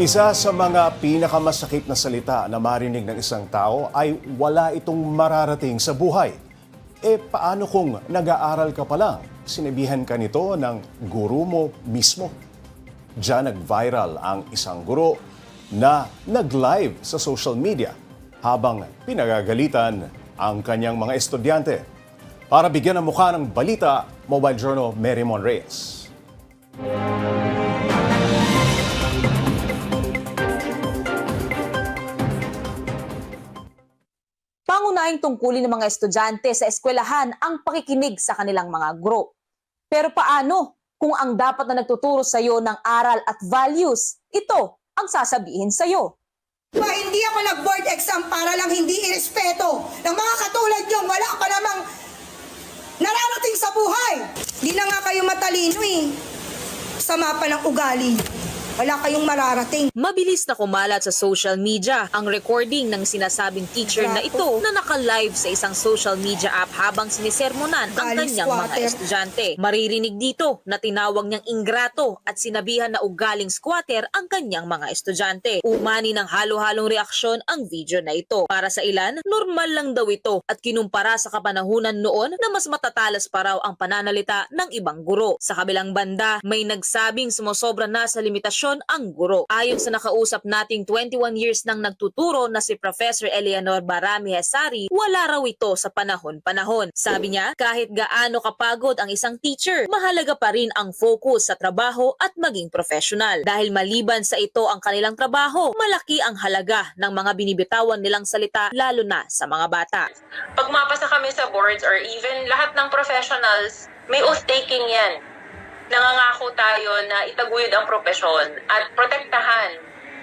Isa sa mga pinakamasakit na salita na marinig ng isang tao ay wala itong mararating sa buhay. E paano kung nag-aaral ka pa lang? Sinabihan ka nito ng guru mo mismo. Diyan nag-viral ang isang guro na nag-live sa social media habang pinagagalitan ang kanyang mga estudyante. Para bigyan ng mukha ng balita, Mobile Journal Mary Mon Reyes. Pangunahing tungkulin ng mga estudyante sa eskwelahan ang pakikinig sa kanilang mga guro. Pero paano kung ang dapat na nagtuturo sa iyo ng aral at values, ito ang sasabihin sa iyo? Pa, hindi ako nag-board exam para lang hindi irespeto ng mga katulad nyo. Wala pa namang nararating sa buhay. Di na nga kayo matalino eh. Sama pa ng ugali. Wala kayong mararating. Mabilis na kumalat sa social media ang recording ng sinasabing teacher na ito na naka-live sa isang social media app habang sinisermonan ang kanyang mga estudyante. Maririnig dito na tinawag niyang ingrato at sinabihan na ugaling squatter ang kanyang mga estudyante. Umani ng halo-halong reaksyon ang video na ito. Para sa ilan, normal lang daw ito at kinumpara sa kapanahunan noon na mas matatalas pa raw ang pananalita ng ibang guro. Sa kabilang banda, may nagsabing sumosobra na sa limitasyon ang guro. Ayon sa nakausap nating 21 years nang nagtuturo na si Professor Eleanor Barami Hesari, wala raw ito sa panahon-panahon. Sabi niya, kahit gaano kapagod ang isang teacher, mahalaga pa rin ang focus sa trabaho at maging professional. Dahil maliban sa ito ang kanilang trabaho, malaki ang halaga ng mga binibitawan nilang salita lalo na sa mga bata. pag mapasa kami sa boards or even lahat ng professionals, may oath-taking yan. Nangangako tayo na itaguyod ang propesyon at protektahan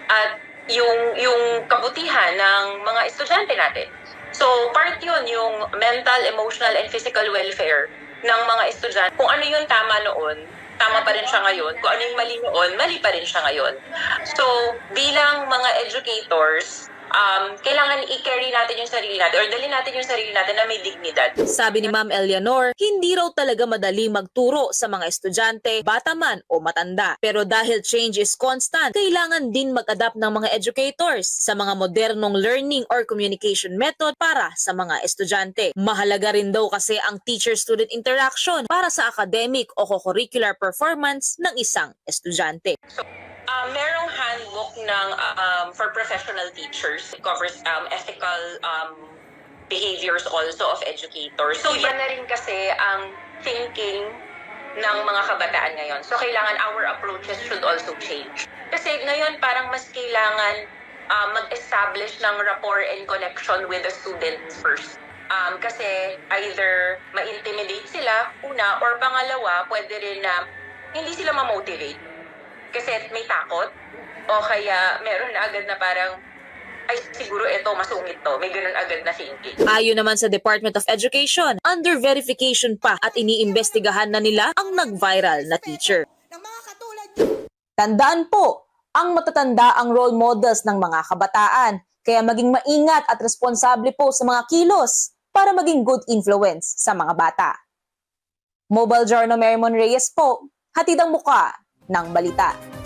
at yung, yung kabutihan ng mga estudyante natin. So, part yun, yung mental, emotional, and physical welfare ng mga estudyante. Kung ano yung tama noon, tama pa rin siya ngayon. Kung ano yung mali noon, mali pa rin siya ngayon. So, bilang mga educators, um, kailangan i-carry natin yung sarili natin or dalhin natin yung sarili natin na may dignidad. Sabi ni Ma'am Eleanor, hindi raw talaga madali magturo sa mga estudyante, bata man o matanda. Pero dahil change is constant, kailangan din mag-adapt ng mga educators sa mga modernong learning or communication method para sa mga estudyante. Mahalaga rin daw kasi ang teacher-student interaction para sa academic o co-curricular performance ng isang estudyante. Um, merong handbook ng um, for professional teachers. It covers um, ethical um, behaviors also of educators. So yan na rin kasi ang thinking ng mga kabataan ngayon. So kailangan our approaches should also change. Kasi ngayon parang mas kailangan um, mag-establish ng rapport and connection with the students first. Um, kasi either ma-intimidate sila, una, or pangalawa, pwede rin na hindi sila ma-motivate kasi may takot o kaya meron na agad na parang ay siguro ito masungit to may ganun agad na thinking Ayon naman sa Department of Education, under verification pa at iniimbestigahan na nila ang nag-viral na teacher. Tandaan po, ang matatanda ang role models ng mga kabataan. Kaya maging maingat at responsable po sa mga kilos para maging good influence sa mga bata. Mobile Journal Merrimon Reyes po, hatid ang muka ng balita.